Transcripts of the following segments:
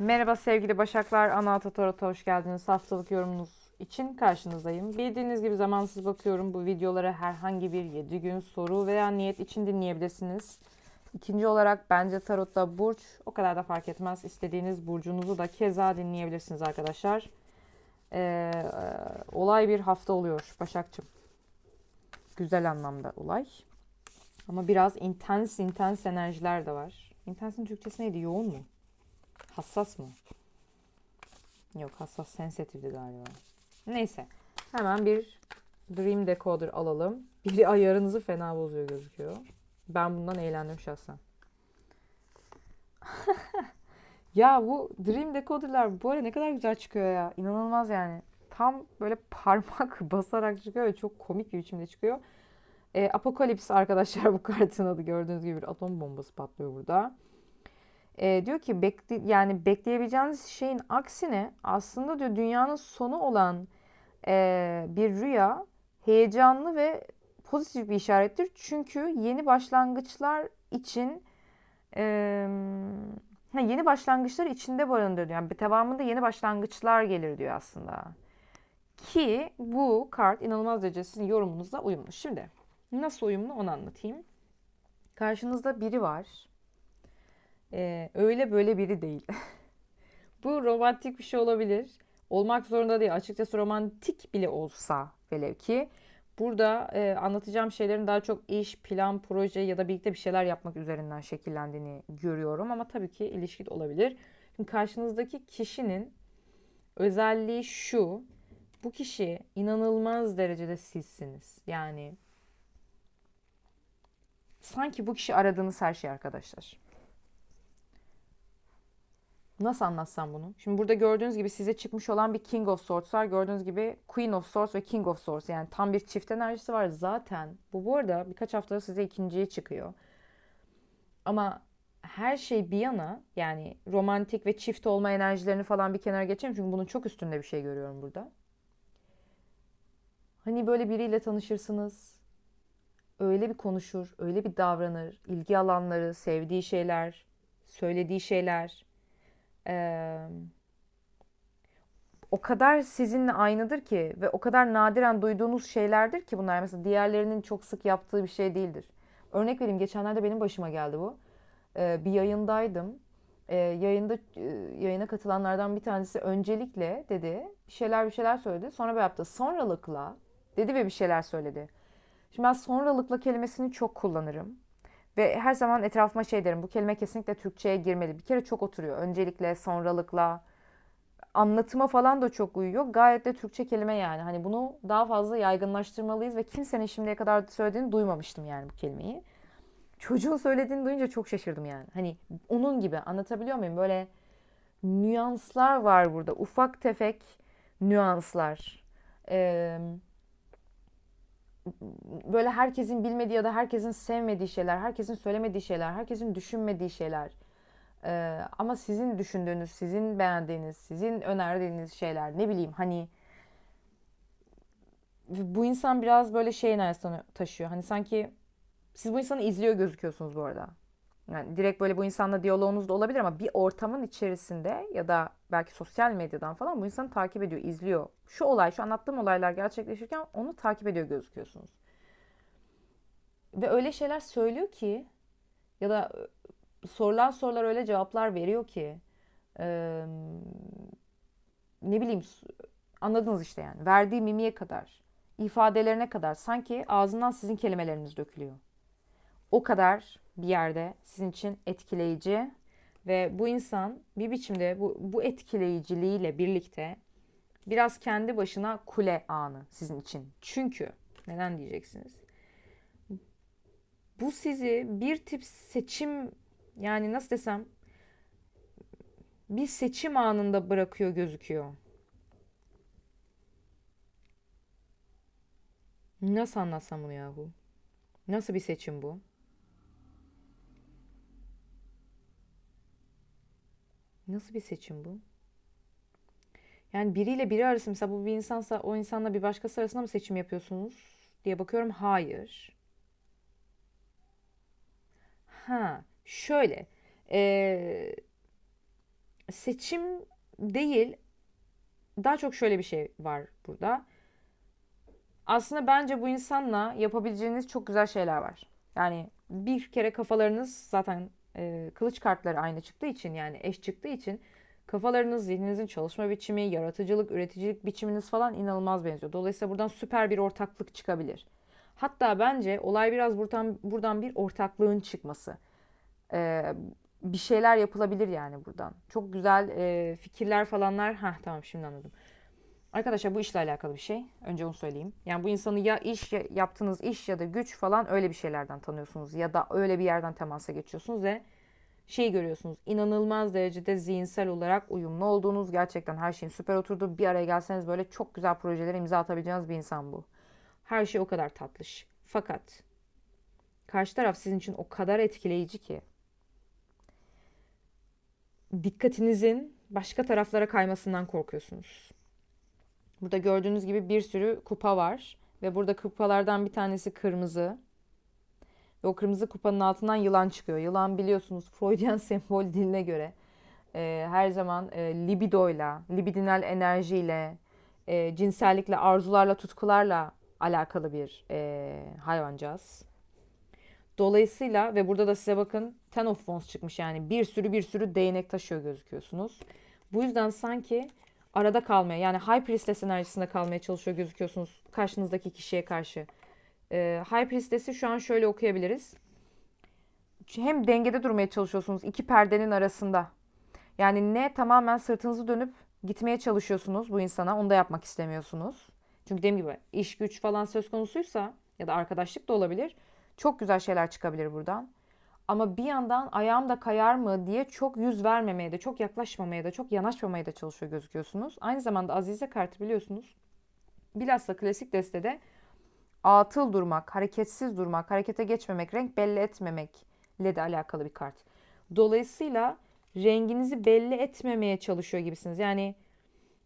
Merhaba sevgili Başaklar, Ana Ata Tarot'a hoş geldiniz. Haftalık yorumunuz için karşınızdayım. Bildiğiniz gibi zamansız bakıyorum. Bu videoları herhangi bir 7 gün soru veya niyet için dinleyebilirsiniz. İkinci olarak bence Tarot'ta burç o kadar da fark etmez. İstediğiniz burcunuzu da keza dinleyebilirsiniz arkadaşlar. Ee, olay bir hafta oluyor Başakçım. Güzel anlamda olay. Ama biraz intens intens enerjiler de var. Intensin Türkçesi neydi? Yoğun mu? Hassas mı? Yok hassas sensitifti galiba. Neyse. Hemen bir Dream Decoder alalım. Biri ayarınızı fena bozuyor gözüküyor. Ben bundan eğlendim şahsen. ya bu Dream Decoder'lar bu ara ne kadar güzel çıkıyor ya. İnanılmaz yani. Tam böyle parmak basarak çıkıyor ve çok komik bir biçimde çıkıyor. E, Apokalips arkadaşlar bu kartın adı gördüğünüz gibi bir atom bombası patlıyor burada. E, diyor ki bekle, yani bekleyebileceğiniz şeyin aksine aslında diyor dünyanın sonu olan e, bir rüya heyecanlı ve pozitif bir işarettir. Çünkü yeni başlangıçlar için e, yeni başlangıçlar içinde barındırıyor. Yani devamında yeni başlangıçlar gelir diyor aslında. Ki bu kart inanılmaz derece sizin yorumunuzla uyumlu. Şimdi nasıl uyumlu onu anlatayım. Karşınızda biri var. Ee, öyle böyle biri değil. bu romantik bir şey olabilir. Olmak zorunda değil. Açıkçası romantik bile olsa velev ki. Burada e, anlatacağım şeylerin daha çok iş, plan, proje ya da birlikte bir şeyler yapmak üzerinden şekillendiğini görüyorum. Ama tabii ki ilişki olabilir. Şimdi karşınızdaki kişinin özelliği şu. Bu kişi inanılmaz derecede sizsiniz. Yani sanki bu kişi aradığınız her şey arkadaşlar. Nasıl anlatsam bunu? Şimdi burada gördüğünüz gibi size çıkmış olan bir King of Swords var. Gördüğünüz gibi Queen of Swords ve King of Swords. Yani tam bir çift enerjisi var zaten. Bu bu arada birkaç haftada size ikinciye çıkıyor. Ama her şey bir yana yani romantik ve çift olma enerjilerini falan bir kenara geçelim. Çünkü bunun çok üstünde bir şey görüyorum burada. Hani böyle biriyle tanışırsınız. Öyle bir konuşur, öyle bir davranır. ilgi alanları, sevdiği şeyler, söylediği şeyler ee, o kadar sizinle aynıdır ki ve o kadar nadiren duyduğunuz şeylerdir ki bunlar mesela diğerlerinin çok sık yaptığı bir şey değildir. Örnek vereyim geçenlerde benim başıma geldi bu. Ee, bir yayındaydım. Ee, yayında e, yayına katılanlardan bir tanesi öncelikle dedi bir şeyler bir şeyler söyledi. Sonra böyle yaptı. Sonralıkla dedi ve bir şeyler söyledi. Şimdi ben sonralıkla kelimesini çok kullanırım. Ve her zaman etrafıma şey derim. Bu kelime kesinlikle Türkçe'ye girmeli. Bir kere çok oturuyor. Öncelikle, sonralıkla, anlatıma falan da çok uyuyor. Gayet de Türkçe kelime yani. Hani bunu daha fazla yaygınlaştırmalıyız ve kimsenin şimdiye kadar söylediğini duymamıştım yani bu kelimeyi. Çocuğun söylediğini duyunca çok şaşırdım yani. Hani onun gibi anlatabiliyor muyum? Böyle nüanslar var burada. Ufak tefek nüanslar. Ee, böyle herkesin bilmediği ya da herkesin sevmediği şeyler, herkesin söylemediği şeyler, herkesin düşünmediği şeyler. Ee, ama sizin düşündüğünüz, sizin beğendiğiniz, sizin önerdiğiniz şeyler ne bileyim hani bu insan biraz böyle şey enerjisini taşıyor. Hani sanki siz bu insanı izliyor gözüküyorsunuz bu arada. Yani direkt böyle bu insanla diyaloğunuz da olabilir ama bir ortamın içerisinde ya da belki sosyal medyadan falan bu insanı takip ediyor, izliyor. Şu olay, şu anlattığım olaylar gerçekleşirken onu takip ediyor gözüküyorsunuz. Ve öyle şeyler söylüyor ki ya da sorulan sorular öyle cevaplar veriyor ki e, ne bileyim anladınız işte yani. Verdiği mimiye kadar, ifadelerine kadar sanki ağzından sizin kelimeleriniz dökülüyor. O kadar bir yerde sizin için etkileyici ve bu insan bir biçimde bu, bu etkileyiciliğiyle birlikte biraz kendi başına kule anı sizin için. Çünkü neden diyeceksiniz? Bu sizi bir tip seçim yani nasıl desem bir seçim anında bırakıyor gözüküyor. Nasıl anlatsam bunu yahu? Nasıl bir seçim bu? Nasıl bir seçim bu? Yani biriyle biri arası mesela bu bir insansa o insanla bir başkası arasında mı seçim yapıyorsunuz diye bakıyorum. Hayır. Ha, şöyle. Ee, seçim değil. Daha çok şöyle bir şey var burada. Aslında bence bu insanla yapabileceğiniz çok güzel şeyler var. Yani bir kere kafalarınız zaten e, kılıç kartları aynı çıktığı için yani eş çıktığı için kafalarınız, zihninizin çalışma biçimi, yaratıcılık, üreticilik biçiminiz falan inanılmaz benziyor. Dolayısıyla buradan süper bir ortaklık çıkabilir. Hatta bence olay biraz buradan buradan bir ortaklığın çıkması. Ee, bir şeyler yapılabilir yani buradan. Çok güzel e, fikirler falanlar. Ha tamam şimdi anladım. Arkadaşlar bu işle alakalı bir şey. Önce onu söyleyeyim. Yani bu insanı ya iş ya yaptığınız iş ya da güç falan öyle bir şeylerden tanıyorsunuz ya da öyle bir yerden temasa geçiyorsunuz ve şey görüyorsunuz. İnanılmaz derecede zihinsel olarak uyumlu olduğunuz, gerçekten her şeyin süper oturduğu bir araya gelseniz böyle çok güzel projelere imza atabileceğiniz bir insan bu. Her şey o kadar tatlış. Fakat karşı taraf sizin için o kadar etkileyici ki dikkatinizin başka taraflara kaymasından korkuyorsunuz. Burada gördüğünüz gibi bir sürü kupa var ve burada kupalardan bir tanesi kırmızı. Ve o kırmızı kupanın altından yılan çıkıyor. Yılan biliyorsunuz Freudian sembol diline göre e, her zaman e, libidoyla, libidinal enerjiyle, e, cinsellikle, arzularla, tutkularla alakalı bir e, hayvancağız. Dolayısıyla ve burada da size bakın Ten of Wands çıkmış yani bir sürü bir sürü değnek taşıyor gözüküyorsunuz. Bu yüzden sanki arada kalmaya yani High Priestess enerjisinde kalmaya çalışıyor gözüküyorsunuz karşınızdaki kişiye karşı. Ee, High Priestess'i şu an şöyle okuyabiliriz. Hem dengede durmaya çalışıyorsunuz iki perdenin arasında. Yani ne tamamen sırtınızı dönüp gitmeye çalışıyorsunuz bu insana onu da yapmak istemiyorsunuz. Çünkü dediğim gibi iş güç falan söz konusuysa ya da arkadaşlık da olabilir. Çok güzel şeyler çıkabilir buradan. Ama bir yandan ayağım da kayar mı diye çok yüz vermemeye de, çok yaklaşmamaya da, çok yanaşmamaya da çalışıyor gözüküyorsunuz. Aynı zamanda Azize kartı biliyorsunuz. Bilhassa klasik destede atıl durmak, hareketsiz durmak, harekete geçmemek, renk belli etmemekle de alakalı bir kart. Dolayısıyla renginizi belli etmemeye çalışıyor gibisiniz. Yani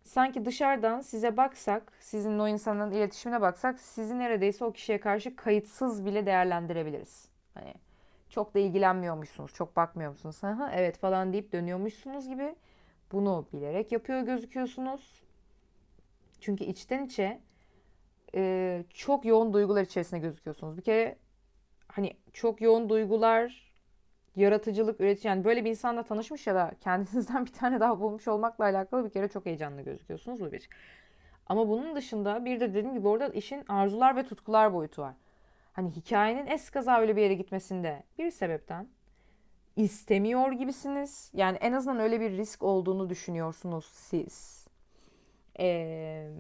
sanki dışarıdan size baksak, sizin o insanın iletişimine baksak sizi neredeyse o kişiye karşı kayıtsız bile değerlendirebiliriz. Hani çok da ilgilenmiyormuşsunuz, çok bakmıyormuşsunuz. Ha, evet falan deyip dönüyormuşsunuz gibi bunu bilerek yapıyor gözüküyorsunuz. Çünkü içten içe e, çok yoğun duygular içerisinde gözüküyorsunuz. Bir kere hani çok yoğun duygular, yaratıcılık, üretici yani böyle bir insanla tanışmış ya da kendinizden bir tane daha bulmuş olmakla alakalı bir kere çok heyecanlı gözüküyorsunuz bu bir. Ama bunun dışında bir de dediğim gibi orada işin arzular ve tutkular boyutu var. Hani hikayenin eskaza öyle bir yere gitmesinde bir sebepten istemiyor gibisiniz. Yani en azından öyle bir risk olduğunu düşünüyorsunuz siz. Ee,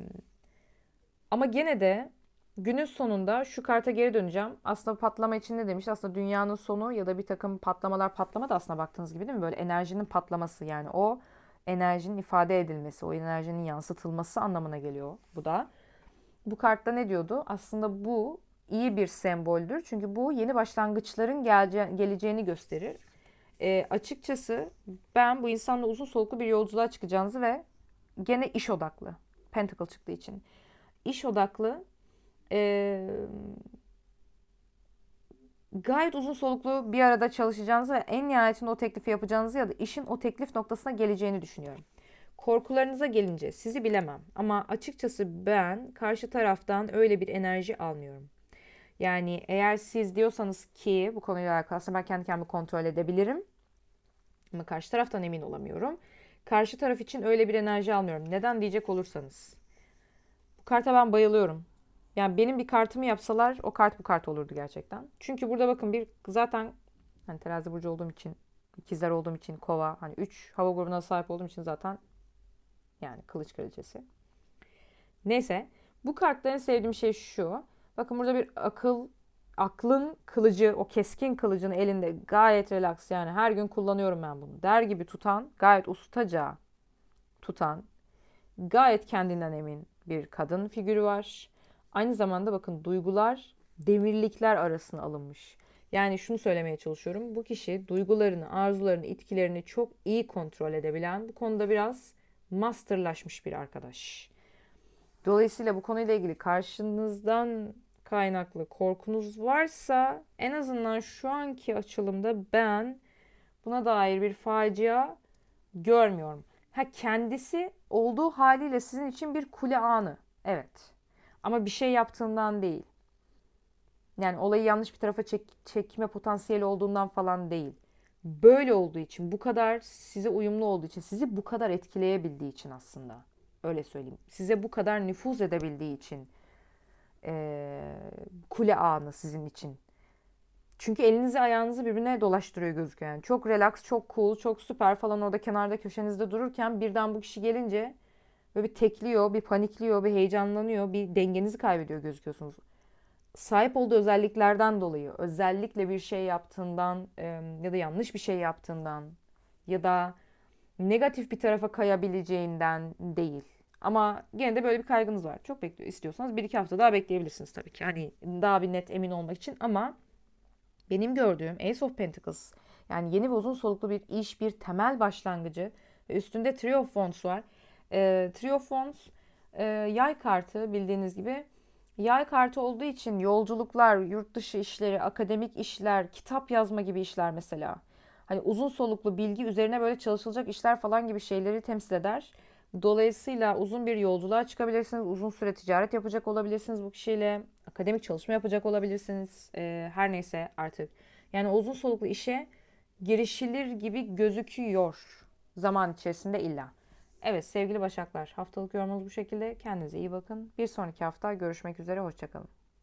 ama gene de günün sonunda şu karta geri döneceğim. Aslında patlama için ne demiş? Aslında dünyanın sonu ya da bir takım patlamalar patlama da aslında baktığınız gibi değil mi? Böyle enerjinin patlaması yani o enerjinin ifade edilmesi, o enerjinin yansıtılması anlamına geliyor bu da. Bu kartta ne diyordu? Aslında bu iyi bir semboldür. Çünkü bu yeni başlangıçların gelece- geleceğini gösterir. E, açıkçası ben bu insanla uzun soluklu bir yolculuğa çıkacağınızı ve gene iş odaklı. Pentacle çıktığı için. İş odaklı e, gayet uzun soluklu bir arada çalışacağınızı ve en nihayetinde o teklifi yapacağınızı ya da işin o teklif noktasına geleceğini düşünüyorum. Korkularınıza gelince sizi bilemem ama açıkçası ben karşı taraftan öyle bir enerji almıyorum. Yani eğer siz diyorsanız ki bu konuyla alakalı aslında ben kendi kendimi kontrol edebilirim. Ama karşı taraftan emin olamıyorum. Karşı taraf için öyle bir enerji almıyorum. Neden diyecek olursanız. Bu karta ben bayılıyorum. Yani benim bir kartımı yapsalar o kart bu kart olurdu gerçekten. Çünkü burada bakın bir zaten hani terazi burcu olduğum için, ikizler olduğum için kova, hani 3 hava grubuna sahip olduğum için zaten yani kılıç kraliçesi. Neyse bu kartta en sevdiğim şey şu. Bakın burada bir akıl, aklın kılıcı, o keskin kılıcını elinde gayet relax yani her gün kullanıyorum ben bunu der gibi tutan, gayet ustaca tutan, gayet kendinden emin bir kadın figürü var. Aynı zamanda bakın duygular demirlikler arasına alınmış. Yani şunu söylemeye çalışıyorum. Bu kişi duygularını, arzularını, itkilerini çok iyi kontrol edebilen, bu konuda biraz masterlaşmış bir arkadaş. Dolayısıyla bu konuyla ilgili karşınızdan kaynaklı korkunuz varsa en azından şu anki açılımda ben buna dair bir facia görmüyorum. Ha kendisi olduğu haliyle sizin için bir kule anı. Evet. Ama bir şey yaptığından değil. Yani olayı yanlış bir tarafa çek- çekme potansiyeli olduğundan falan değil. Böyle olduğu için, bu kadar size uyumlu olduğu için, sizi bu kadar etkileyebildiği için aslında. Öyle söyleyeyim. Size bu kadar nüfuz edebildiği için eee, kule anı sizin için. Çünkü elinizi ayağınızı birbirine dolaştırıyor gözüküyor. Yani çok relax, çok cool, çok süper falan orada kenarda köşenizde dururken birden bu kişi gelince böyle bir tekliyor, bir panikliyor, bir heyecanlanıyor, bir dengenizi kaybediyor gözüküyorsunuz. Sahip olduğu özelliklerden dolayı, özellikle bir şey yaptığından e, ya da yanlış bir şey yaptığından ya da negatif bir tarafa kayabileceğinden değil. Ama gene de böyle bir kaygınız var. Çok bekliyor istiyorsanız bir iki hafta daha bekleyebilirsiniz tabii ki. Hani daha bir net emin olmak için ama benim gördüğüm Ace of Pentacles yani yeni ve uzun soluklu bir iş, bir temel başlangıcı üstünde Three of Wands var. E, Three of Wands e, yay kartı bildiğiniz gibi. Yay kartı olduğu için yolculuklar, yurt dışı işleri, akademik işler, kitap yazma gibi işler mesela. Hani uzun soluklu bilgi üzerine böyle çalışılacak işler falan gibi şeyleri temsil eder. Dolayısıyla uzun bir yolculuğa çıkabilirsiniz. Uzun süre ticaret yapacak olabilirsiniz bu kişiyle. Akademik çalışma yapacak olabilirsiniz. Ee, her neyse artık. Yani uzun soluklu işe girişilir gibi gözüküyor zaman içerisinde illa. Evet sevgili Başaklar haftalık yorumunuz bu şekilde. Kendinize iyi bakın. Bir sonraki hafta görüşmek üzere. Hoşçakalın.